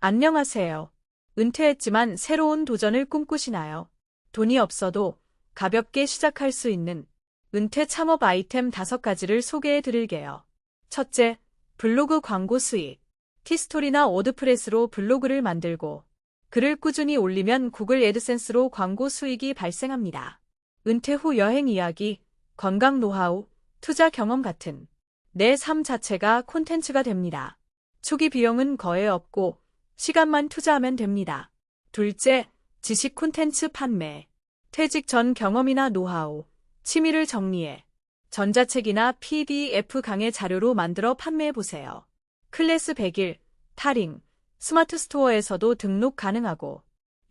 안녕하세요. 은퇴했지만 새로운 도전을 꿈꾸시나요? 돈이 없어도 가볍게 시작할 수 있는 은퇴 창업 아이템 5가지를 소개해 드릴게요. 첫째, 블로그 광고 수익. 티스토리나 워드프레스로 블로그를 만들고 글을 꾸준히 올리면 구글 애드센스로 광고 수익이 발생합니다. 은퇴 후 여행 이야기, 건강 노하우, 투자 경험 같은 내 삶 자체가 콘텐츠가 됩니다. 초기 비용은 거의 없고 시간만 투자하면 됩니다. 둘째, 지식 콘텐츠 판매. 퇴직 전 경험이나 노하우, 취미를 정리해 전자책이나 PDF 강의 자료로 만들어 판매해 보세요. 클래스 100일, 타링, 스마트 스토어에서도 등록 가능하고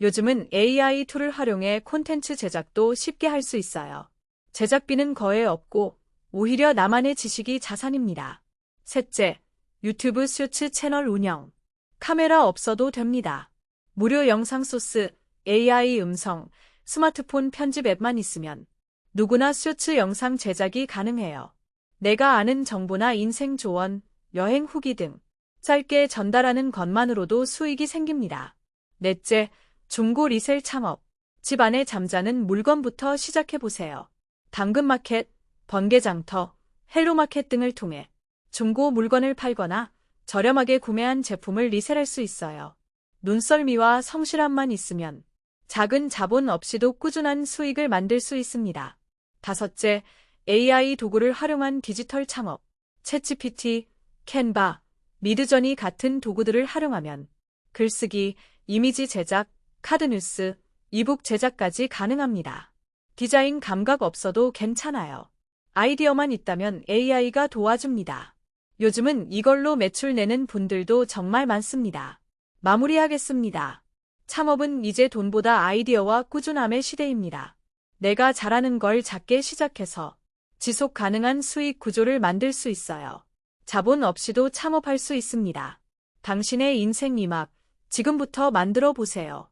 요즘은 AI 툴을 활용해 콘텐츠 제작도 쉽게 할 수 있어요. 제작비는 거의 없고 오히려 나만의 지식이 자산입니다. 셋째, 유튜브 슈츠 채널 운영. 카메라 없어도 됩니다. 무료 영상 소스, AI 음성, 스마트폰 편집 앱만 있으면 누구나 슈츠 영상 제작이 가능해요. 내가 아는 정보나 인생 조언, 여행 후기 등 짧게 전달하는 것만으로도 수익이 생깁니다. 넷째, 중고 리셀 창업. 집 안에 잠자는 물건부터 시작해보세요. 당근마켓, 번개장터, 헬로마켓 등을 통해 중고 물건을 팔거나 저렴하게 구매한 제품을 리셀할 수 있어요. 눈썰미와 성실함만 있으면 작은 자본 없이도 꾸준한 수익을 만들 수 있습니다. 다섯째, AI 도구를 활용한 디지털 창업. 챗GPT, 캔바, 미드저니 같은 도구들을 활용하면 글쓰기, 이미지 제작, 카드 뉴스, 이북 제작까지 가능합니다. 디자인 감각 없어도 괜찮아요. 아이디어만 있다면 AI가 도와줍니다. 요즘은 이걸로 매출 내는 분들도 정말 많습니다. 마무리하겠습니다. 창업은 이제 돈보다 아이디어와 꾸준함의 시대입니다. 내가 잘하는 걸 작게 시작해서 지속 가능한 수익 구조를 만들 수 있어요. 자본 없이도 창업할 수 있습니다. 당신의 인생 이막 지금부터 만들어 보세요.